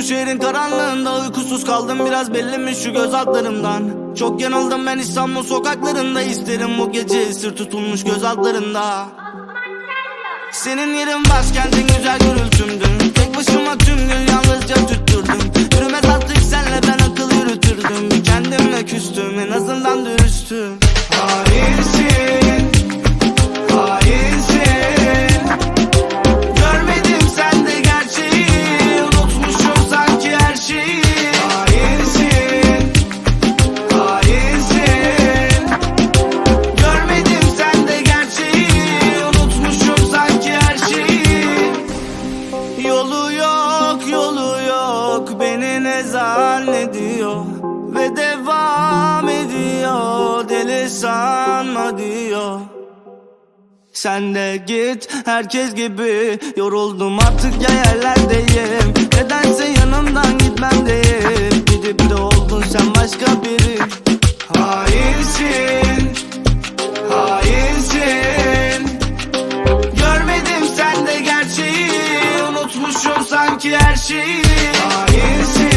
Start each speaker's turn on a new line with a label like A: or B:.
A: bu şehrin karanlığında. Uykusuz kaldım biraz belli mi şu göz altlarımdan? Çok yanıldım ben İstanbul sokaklarında. İsterim bu gece esir tutulmuş göz altlarında. Senin yerin başkentin güzel gürültümdün Tek başıma tüm gün yalnızca tüttürdüm. Yürümez artık senle ben akıl yürütürdüm. Kendimle küstüm en azından dürüstüm. Hainsin yok yolu yok Beni ne zannediyor Ve devam ediyor Deli sanma diyor. Sen de git herkes gibi Yoruldum artık ya yerlerdeyim sanki her şeyi Hainsin